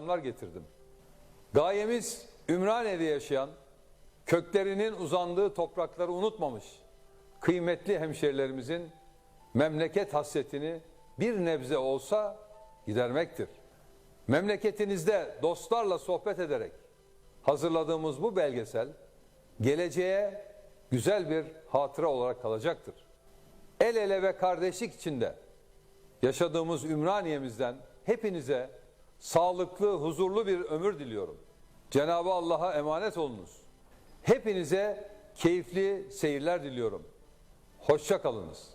selamlar getirdim. Gayemiz Ümraniye'de yaşayan, köklerinin uzandığı toprakları unutmamış kıymetli hemşerilerimizin memleket hasretini bir nebze olsa gidermektir. Memleketinizde dostlarla sohbet ederek hazırladığımız bu belgesel geleceğe güzel bir hatıra olarak kalacaktır. El ele ve kardeşlik içinde yaşadığımız Ümraniye'mizden hepinize sağlıklı, huzurlu bir ömür diliyorum. Cenab-ı Allah'a emanet olunuz. Hepinize keyifli seyirler diliyorum. Hoşça kalınız.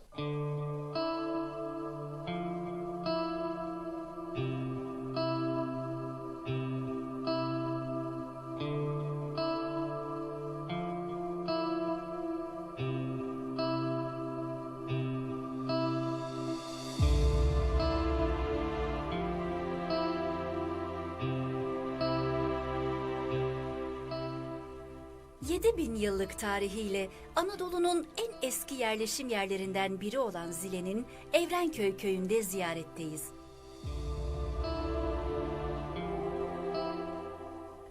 Yedi bin yıllık tarihiyle Anadolu'nun en eski yerleşim yerlerinden biri olan Zile'nin Evrenköy köyünde ziyaretteyiz.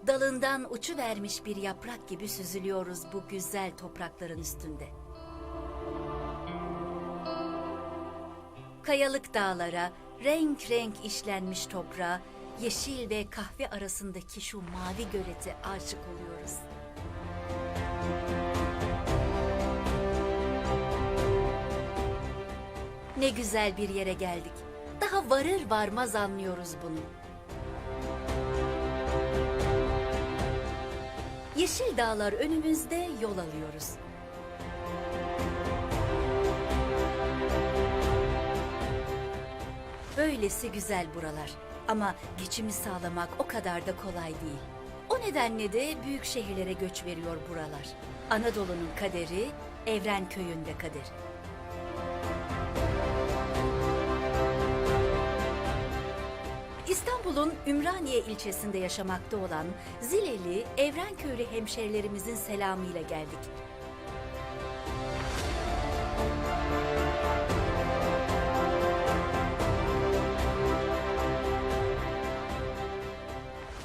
Dalından uçu vermiş bir yaprak gibi süzülüyoruz bu güzel toprakların üstünde. Kayalık dağlara, renk renk işlenmiş toprağa, yeşil ve kahve arasındaki şu mavi gölete aşık oluyoruz. Ne güzel bir yere geldik. Daha varır varmaz anlıyoruz bunu. Yeşil dağlar önümüzde yol alıyoruz. Böylesi güzel buralar. Ama geçimi sağlamak o kadar da kolay değil. Nedenle de büyük şehirlere göç veriyor buralar. Anadolu'nun kaderi Evren köyünde kader. İstanbul'un Ümraniye ilçesinde yaşamakta olan Zileli, Evrenköylü hemşerilerimizin selamıyla geldik.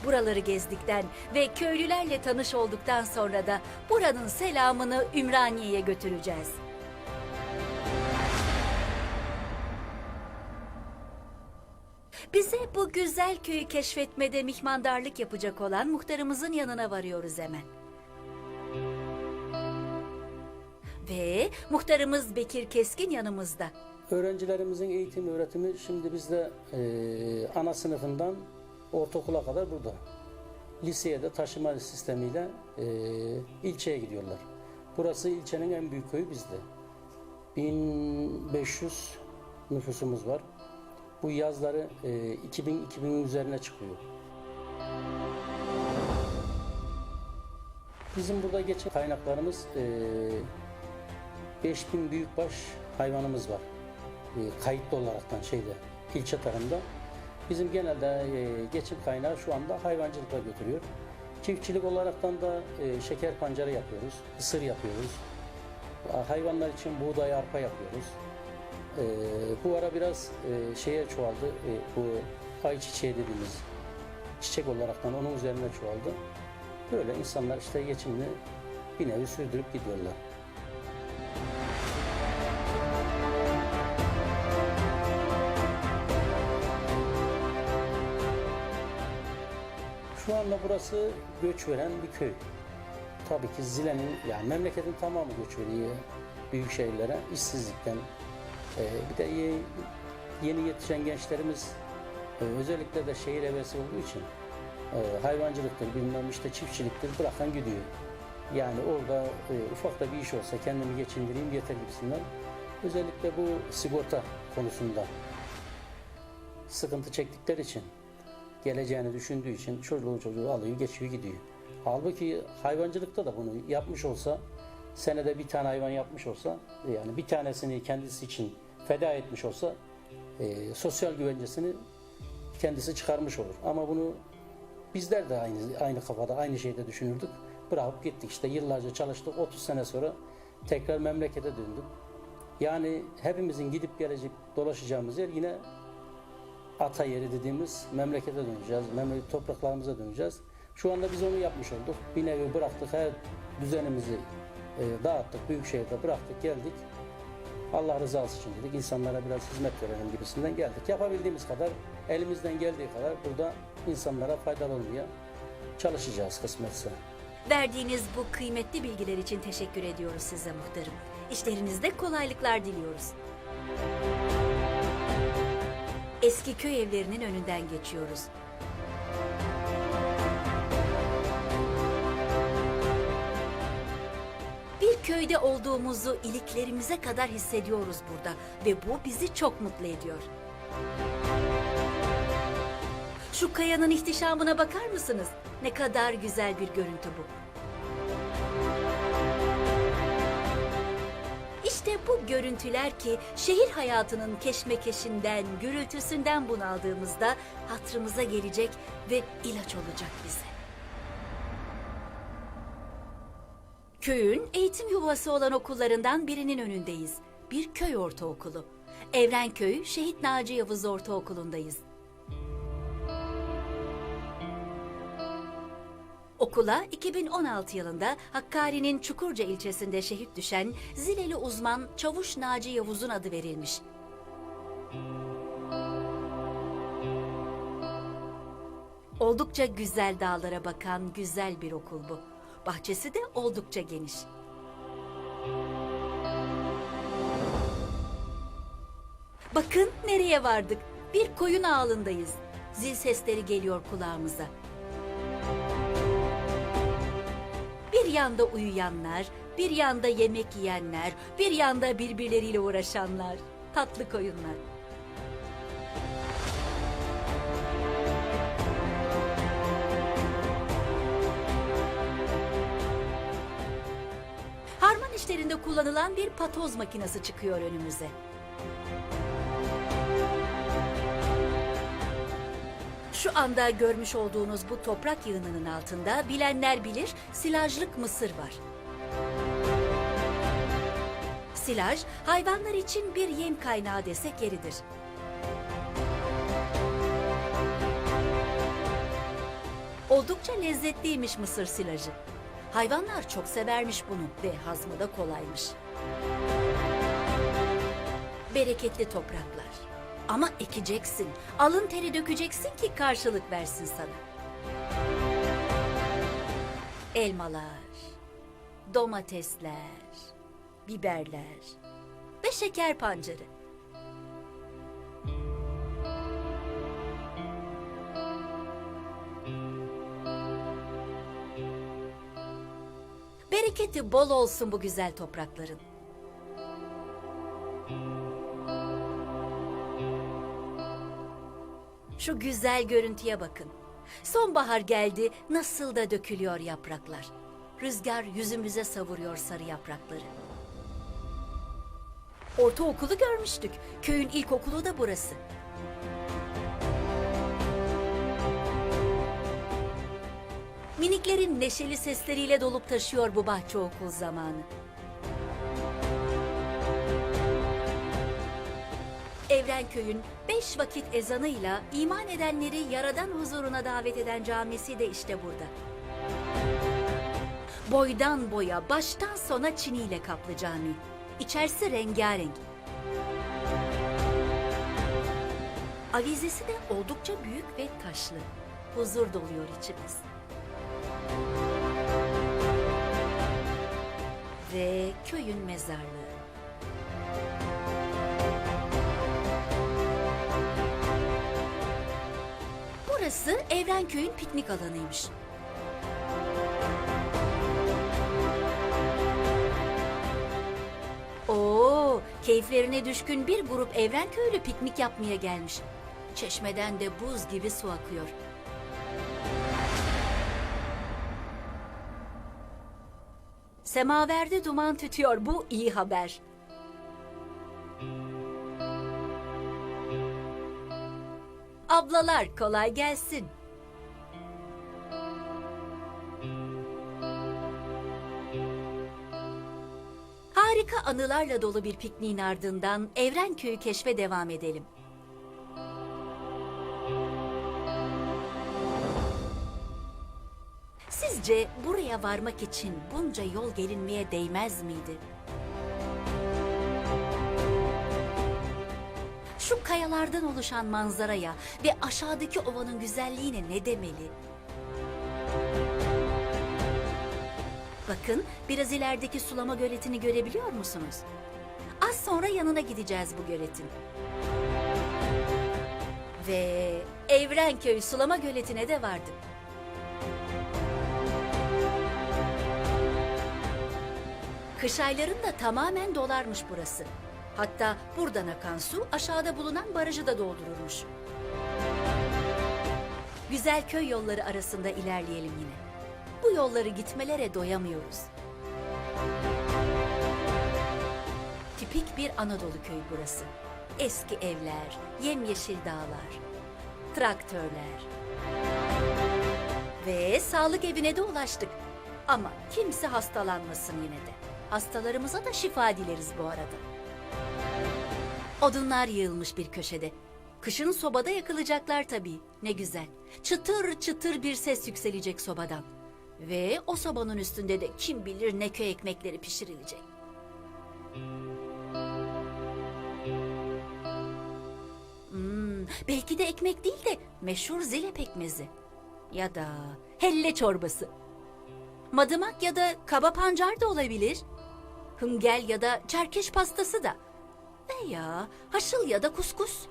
Buraları gezdikten ve köylülerle tanış olduktan sonra da buranın selamını Ümraniye'ye götüreceğiz. Bize bu güzel köyü keşfetmede mihmandarlık yapacak olan muhtarımızın yanına varıyoruz hemen. Ve muhtarımız Bekir Keskin yanımızda. Öğrencilerimizin eğitim öğretimi şimdi bizde eee, ana sınıfından ortaokula kadar burada. Liseye de taşıma sistemiyle eee, ilçeye gidiyorlar. Burası ilçenin en büyük köyü bizde. 1500 nüfusumuz var. Bu yazları eee, 2000-2000'in üzerine çıkıyor. Bizim burada geçen kaynaklarımız eee 5000 büyükbaş hayvanımız var. E, kayıtlı olaraktan şeyde ilçe tarımda. Bizim genelde e, geçim kaynağı şu anda hayvancılıkla götürüyor. Çiftçilik olaraktan da e, şeker pancarı yapıyoruz, ısır yapıyoruz. Hayvanlar için buğday arpa yapıyoruz. E, bu ara biraz şeye çoğaldı. Bu ayçiçeği dediğimiz çiçek olaraktan onun üzerine çoğaldı. Böyle insanlar işte geçimini bir nevi sürdürüp gidiyorlar. Anda burası göç veren bir köy. Tabii ki Zile'nin, yani memleketin tamamı göç veriyor büyük şehirlere, işsizlikten. Ee, bir de ye- yeni yetişen gençlerimiz e, özellikle de şehir hevesi olduğu için e, hayvancılıktır, bilmem işte çiftçiliktir bırakan gidiyor. Yani orada e, ufak da bir iş olsa kendimi geçindireyim yeter gibisinden. Özellikle bu sigorta konusunda sıkıntı çektikleri için geleceğini düşündüğü için çocuğu çocuğu alıyor geçiyor gidiyor. Halbuki hayvancılıkta da bunu yapmış olsa senede bir tane hayvan yapmış olsa yani bir tanesini kendisi için feda etmiş olsa e, sosyal güvencesini kendisi çıkarmış olur. Ama bunu bizler de aynı aynı kafada aynı şeyde düşünürdük. Bırakıp gittik işte yıllarca çalıştık 30 sene sonra tekrar memlekete döndük. Yani hepimizin gidip gelecek dolaşacağımız yer yine ata yeri dediğimiz memlekete döneceğiz. Memleket topraklarımıza döneceğiz. Şu anda biz onu yapmış olduk. Bir nevi bıraktık. Her düzenimizi e, dağıttık. Büyük şehirde bıraktık geldik. Allah rızası için dedik. insanlara biraz hizmet verelim gibisinden geldik. Yapabildiğimiz kadar elimizden geldiği kadar burada insanlara faydalı olmaya çalışacağız kısmetse. Verdiğiniz bu kıymetli bilgiler için teşekkür ediyoruz size muhtarım. İşlerinizde kolaylıklar diliyoruz. Eski köy evlerinin önünden geçiyoruz. Bir köyde olduğumuzu iliklerimize kadar hissediyoruz burada ve bu bizi çok mutlu ediyor. Şu kayanın ihtişamına bakar mısınız? Ne kadar güzel bir görüntü bu. Bu görüntüler ki şehir hayatının keşmekeşinden, gürültüsünden bunaldığımızda hatrımıza gelecek ve ilaç olacak bize. Köyün eğitim yuvası olan okullarından birinin önündeyiz. Bir köy ortaokulu. Evrenköy Şehit Naci Yavuz Ortaokulu'ndayız. Okula 2016 yılında Hakkari'nin Çukurca ilçesinde şehit düşen Zileli uzman Çavuş Naci Yavuz'un adı verilmiş. Oldukça güzel dağlara bakan güzel bir okul bu. Bahçesi de oldukça geniş. Bakın nereye vardık. Bir koyun ağalındayız. Zil sesleri geliyor kulağımıza. Bir yanda uyuyanlar, bir yanda yemek yiyenler, bir yanda birbirleriyle uğraşanlar. Tatlı koyunlar. Harman işlerinde kullanılan bir patoz makinesi çıkıyor önümüze. Şu anda görmüş olduğunuz bu toprak yığınının altında bilenler bilir silajlık mısır var. Silaj hayvanlar için bir yem kaynağı desek yeridir. Oldukça lezzetliymiş mısır silajı. Hayvanlar çok severmiş bunu ve hazmı da kolaymış. Bereketli topraklar. Ama ekeceksin, alın teri dökeceksin ki karşılık versin sana. Elmalar, domatesler, biberler ve şeker pancarı. Bereketi bol olsun bu güzel toprakların. Şu güzel görüntüye bakın. Sonbahar geldi, nasıl da dökülüyor yapraklar. Rüzgar yüzümüze savuruyor sarı yaprakları. Ortaokulu görmüştük. Köyün ilkokulu da burası. Miniklerin neşeli sesleriyle dolup taşıyor bu bahçe okul zamanı. Evrenköy'ün beş vakit ezanıyla iman edenleri yaradan huzuruna davet eden camisi de işte burada. Boydan boya, baştan sona çiniyle kaplı cami. İçerisi rengarenk. Avizesi de oldukça büyük ve taşlı. Huzur doluyor içimiz. Ve köyün mezarlığı. Burası Evrenköy'ün piknik alanıymış. Oo, keyiflerine düşkün bir grup Evrenköylü piknik yapmaya gelmiş. Çeşmeden de buz gibi su akıyor. Semaverde duman tütüyor. Bu iyi haber. Ablalar kolay gelsin. Harika anılarla dolu bir pikniğin ardından Evren Köyü keşfe devam edelim. Sizce buraya varmak için bunca yol gelinmeye değmez miydi? Şu kayalardan oluşan manzaraya ve aşağıdaki ovanın güzelliğine ne demeli? Bakın biraz ilerideki sulama göletini görebiliyor musunuz? Az sonra yanına gideceğiz bu göletin. Ve Evrenköy sulama göletine de vardık. Kış aylarında tamamen dolarmış burası. Hatta buradan akan su aşağıda bulunan barajı da doldururmuş. Güzel köy yolları arasında ilerleyelim yine. Bu yolları gitmelere doyamıyoruz. Tipik bir Anadolu köyü burası. Eski evler, yemyeşil dağlar, traktörler. Ve sağlık evine de ulaştık. Ama kimse hastalanmasın yine de. Hastalarımıza da şifa dileriz bu arada. Odunlar yığılmış bir köşede. Kışın sobada yakılacaklar tabii. Ne güzel. Çıtır çıtır bir ses yükselecek sobadan. Ve o sobanın üstünde de kim bilir ne köy ekmekleri pişirilecek. Hmm, belki de ekmek değil de meşhur zile pekmezi. Ya da helle çorbası. Madımak ya da kaba pancar da olabilir. Hıngel ya da çerkeş pastası da. Veya haşıl ya da kuskus.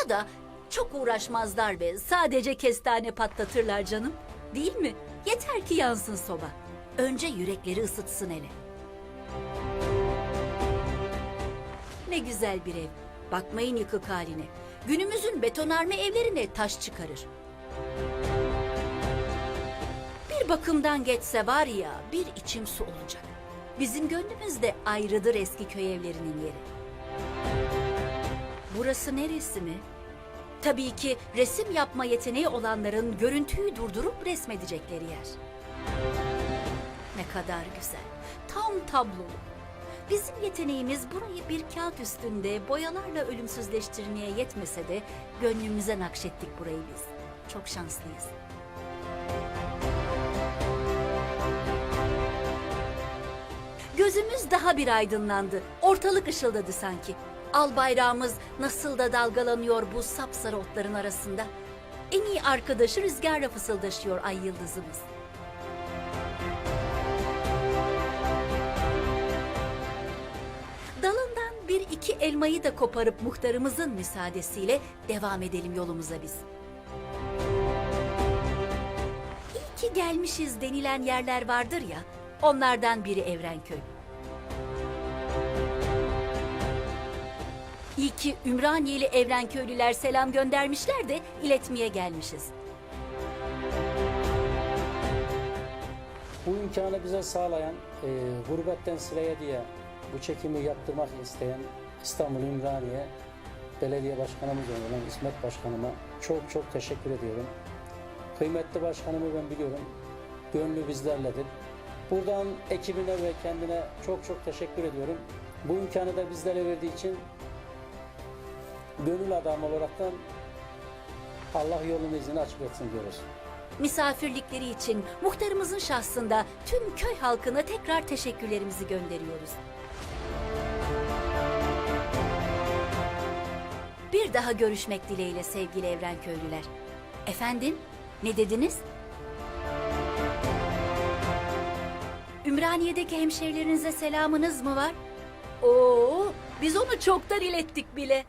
Ya da çok uğraşmazlar ve sadece kestane patlatırlar canım. Değil mi? Yeter ki yansın soba. Önce yürekleri ısıtsın hele. Ne güzel bir ev. Bakmayın yıkık haline. Günümüzün betonarme evlerine taş çıkarır. Bir bakımdan geçse var ya bir içim su olacak. Bizim gönlümüzde ayrıdır eski köy evlerinin yeri. Burası neresi mi? Tabii ki resim yapma yeteneği olanların görüntüyü durdurup resmedecekleri yer. Ne kadar güzel. Tam tablolu. Bizim yeteneğimiz burayı bir kağıt üstünde boyalarla ölümsüzleştirmeye yetmese de gönlümüze nakşettik burayı biz. Çok şanslıyız. Gözümüz daha bir aydınlandı. Ortalık ışıldadı sanki. Al bayrağımız nasıl da dalgalanıyor bu sapsarı otların arasında. En iyi arkadaşı rüzgarla fısıldaşıyor ay yıldızımız. Dalından bir iki elmayı da koparıp muhtarımızın müsaadesiyle devam edelim yolumuza biz. İyi ki gelmişiz denilen yerler vardır ya, onlardan biri Evrenköy. İyi ki Ümraniyeli Evrenköylüler selam göndermişler de iletmeye gelmişiz. Bu imkanı bize sağlayan, e, Gurbetten Sıraya diye bu çekimi yaptırmak isteyen İstanbul Ümraniye Belediye Başkanımız olan İsmet Başkanıma çok çok teşekkür ediyorum. Kıymetli başkanımı ben biliyorum. Gönlü bizlerledir. Buradan ekibine ve kendine çok çok teşekkür ediyorum. Bu imkanı da bizlere verdiği için gönül adamı olaraktan Allah yolunu izini açık etsin diyoruz. Misafirlikleri için muhtarımızın şahsında tüm köy halkına tekrar teşekkürlerimizi gönderiyoruz. Bir daha görüşmek dileğiyle sevgili Evrenköylüler. Efendim, ne dediniz? Ümraniye'deki hemşehrilerinize selamınız mı var? Oo, biz onu çoktan ilettik bile.